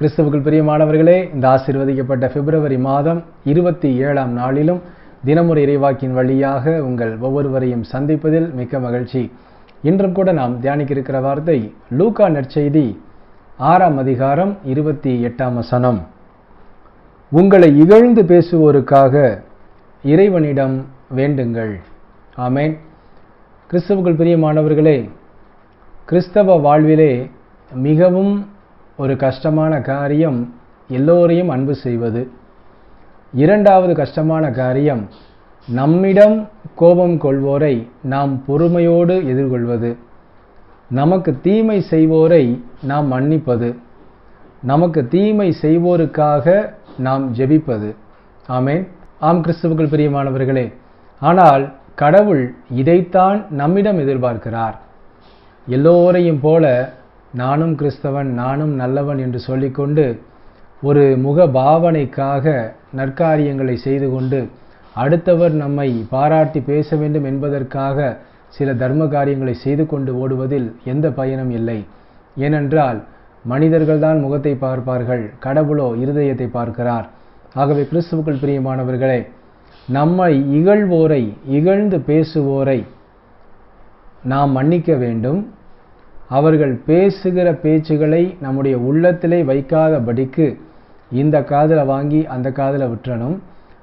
கிறிஸ்துவுக்குள் பிரியமானவர்களே இந்த ஆசீர்வதிக்கப்பட்ட பிப்ரவரி மாதம் இருபத்தி ஏழாம் நாளிலும் தினமுறை இறைவாக்கின் வழியாக உங்கள் ஒவ்வொருவரையும் சந்திப்பதில் மிக்க மகிழ்ச்சி. இன்றும் கூட நாம் தியானிக்க இருக்கிற வார்த்தை லூகா நற்செய்தி ஆறாம் அதிகாரம் இருபத்தி எட்டாம் வசனம். உங்களை இகழ்ந்து பேசுவோருக்காக இறைவனிடம் வேண்டுங்கள். ஆமேன். கிறிஸ்துவுக்குள் பிரியமானவர்களே கிறிஸ்தவ வாழ்விலே மிகவும் ஒரு கஷ்டமான காரியம் எல்லோரையும் அன்பு செய்வது. இரண்டாவது கஷ்டமான காரியம் நம்மிடம் கோபம் கொள்வோரை நாம் பொறுமையோடு எதிர்கொள்வது. நமக்கு தீமை செய்வோரை நாம் மன்னிப்பது. நமக்கு தீமை செய்வோருக்காக நாம் ஜெபிப்பது. ஆமேன். ஆம் கிறிஸ்துவுக்குள் பிரியமானவர்களே ஆனால் கடவுள் இதைத்தான் நம்மிடம் எதிர்பார்க்கிறார். எல்லோரையும் போல நானும் கிறிஸ்தவன் நானும் நல்லவன் என்று சொல்லிக்கொண்டு ஒரு முக பாவனைக்காக நற்காரியங்களை செய்து கொண்டு அடுத்தவர் நம்மை பாராட்டி பேச வேண்டும் என்பதற்காக சில தர்ம காரியங்களை செய்து கொண்டு ஓடுவதில் எந்த பயனும் இல்லை. ஏனென்றால் மனிதர்கள்தான் முகத்தை பார்ப்பார்கள் கடவுளோ இருதயத்தை பார்க்கிறார். ஆகவே கிறிஸ்துவுக்குள் பிரியமானவர்களே நம்மை இகழ்வோரை இகழ்ந்து பேசுவோரை நாம் மன்னிக்க வேண்டும். அவர்கள் பேசுகிற பேச்சுகளை நம்முடைய உள்ளத்திலே வைக்காதபடிக்கு இந்த காதில் வாங்கி அந்த காதில் விட்டுறணும்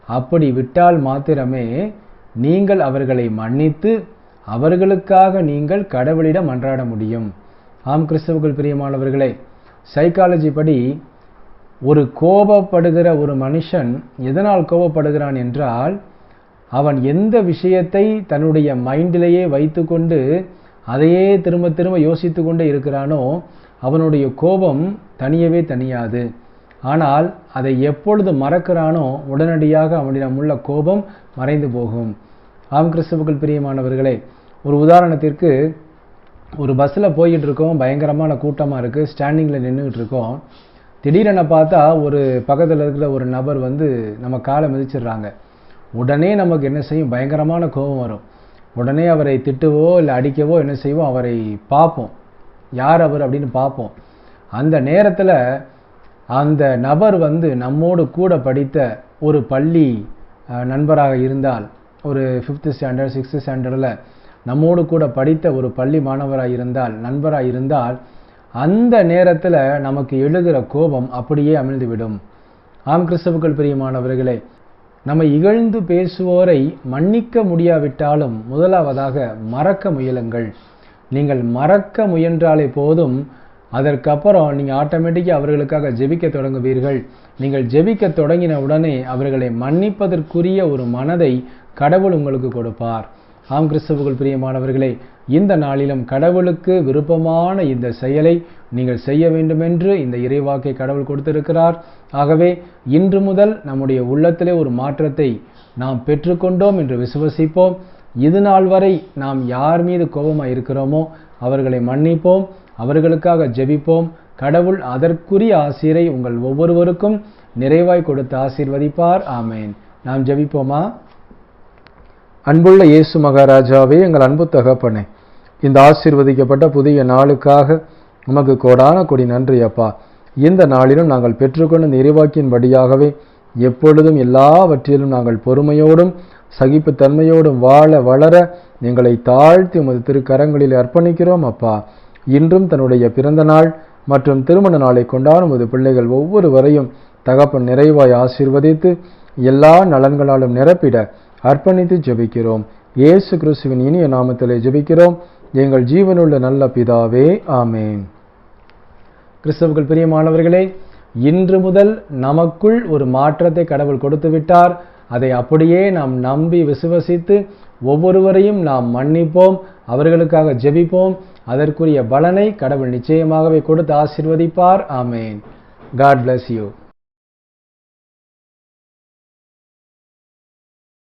அப்படி விட்டால் மாத்திரமே நீங்கள் அவர்களை மன்னித்து அவர்களுக்காக நீங்கள் கடவுளிடம் அன்றாட முடியும். ஆம் கிறிஸ்தவர்கள் பிரியமானவர்களே சைக்காலஜி படி ஒரு கோபப்படுகிற ஒரு மனுஷன் எதனால் கோபப்படுகிறான் என்றால் அவன் எந்த விஷயத்தை தன்னுடைய மைண்டிலேயே வைத்துக்கொண்டு அதையே திரும்ப திரும்ப யோசித்து கொண்டே இருக்கிறானோ அவனுடைய கோபம் தனியவே தனியாது. ஆனால் அதை எப்பொழுது மறக்கிறானோ உடனடியாக அவனிடம் உள்ள கோபம் மறைந்து போகும். ஆம் கிறிஸ்துவுக்குள் பிரியமானவர்களே ஒரு உதாரணத்திற்கு ஒரு பஸ்ஸில் போய்கிட்டு இருக்கோம் பயங்கரமான கூட்டமாக இருக்குது ஸ்டாண்டிங்கில் நின்றுக்கிட்டு இருக்கோம் திடீரென பார்த்தா ஒரு பக்கத்தில் இருக்கிற ஒரு நபர் வந்து நம்ம காலை மிதிச்சிடுறாங்க. உடனே நமக்கு என்ன செய்யும்? பயங்கரமான கோபம் வரும். உடனே அவரை திட்டுவோ இல்லை அடிக்கவோ என்ன செய்வோம் அவரை பார்ப்போம். யார் அவர் அப்படின்னு பார்ப்போம். அந்த நேரத்தில் அந்த நபர் வந்து நம்மோடு கூட படித்த ஒரு பள்ளி நண்பராக இருந்தால் ஒரு ஃபிஃப்த்து ஸ்டாண்டர்ட் சிக்ஸ்த்து ஸ்டாண்டர்டில் நம்மோடு கூட படித்த ஒரு பள்ளி மாணவராக இருந்தால் நண்பராக இருந்தால் அந்த நேரத்தில் நமக்கு எழுகிற கோபம் அப்படியே அமிழ்ந்துவிடும் ஆம் கிறிஸ்தவுக்கள் பிரியமானவர்களே நம்ம இகழ்ந்து பேசுவோரை மன்னிக்க முடியாவிட்டாலும் முதலாவதாக மறக்க முயலுங்கள். நீங்கள் மறக்க முயன்றாலே போதும். அதற்கப்புறம் நீங்கள் ஆட்டோமேட்டிக்காக அவர்களுக்காக ஜெபிக்க தொடங்குவீர்கள். நீங்கள் ஜெபிக்க தொடங்கின உடனே அவர்களை மன்னிப்பதற்குரிய ஒரு மனதை கடவுள் உங்களுக்கு கொடுப்பார். ஆம் கிறிஸ்தவர்கள் பிரியமானவர்களே இந்த நாளிலும் கடவுளுக்கு விருப்பமான இந்த செயலை நீங்கள் செய்ய வேண்டுமென்று இந்த இறைவாக்கை கடவுள் கொடுத்திருக்கிறார். ஆகவே இன்று முதல் நம்முடைய உள்ளத்திலே ஒரு மாற்றத்தை நாம் பெற்றுக்கொண்டோம் என்று விசுவசிப்போம். இது நாள் வரை நாம் யார் மீது கோபமாக இருக்கிறோமோ அவர்களை மன்னிப்போம் அவர்களுக்காக ஜெபிப்போம். கடவுள் அதற்குரிய ஆசிரை உங்கள் ஒவ்வொருவருக்கும் நிறைவாய் கொடுத்து ஆசீர்வதிப்பார். ஆமேன். நாம் ஜெபிப்போமா? அன்புள்ள இயேசு மகாராஜாவே எங்கள் அன்பு தகப்பனே இந்த ஆசீர்வதிக்கப்பட்ட புதிய நாளுக்காக உமக்கு கோடான கொடி நன்றி அப்பா. இந்த நாளிலும் நாங்கள் பெற்றுக்கொண்ட இந்த இறைவாக்கின்படியாகவே எப்பொழுதும் எல்லாவற்றிலும் நாங்கள் பொறுமையோடும் சகிப்புத்தன்மையோடும் வாழ வளர எங்களை தாழ்த்தி உமது திருக்கரங்களில் அர்ப்பணிக்கிறோம் அப்பா. இன்றும் தன்னுடைய பிறந்த நாள் மற்றும் திருமண நாளை கொண்டாடும் உமது பிள்ளைகள் ஒவ்வொருவரையும் தகப்பன் நிறைவாய் ஆசீர்வதித்து எல்லா நலன்களாலும் நிரப்பிட அர்ப்பணித்து ஜெபிக்கிறோம். இயேசு கிறிஸ்துவின் இனிய நாமத்திலே ஜெபிக்கிறோம். எங்கள் ஜீவனுள்ள நல்ல பிதாவே ஆமேன். கிறிஸ்தவர்கள் பிரியமானவர்களே இன்று முதல் நமக்குள் ஒரு மாற்றத்தை கடவுள் கொடுத்து விட்டார். அதை அப்படியே நாம் நம்பி விசுவசித்து ஒவ்வொருவரையும் நாம் மன்னிப்போம் அவர்களுக்காக ஜெபிப்போம். அதற்குரிய பலனை கடவுள் நிச்சயமாகவே கொடுத்து ஆசிர்வதிப்பார். ஆமேன். God bless you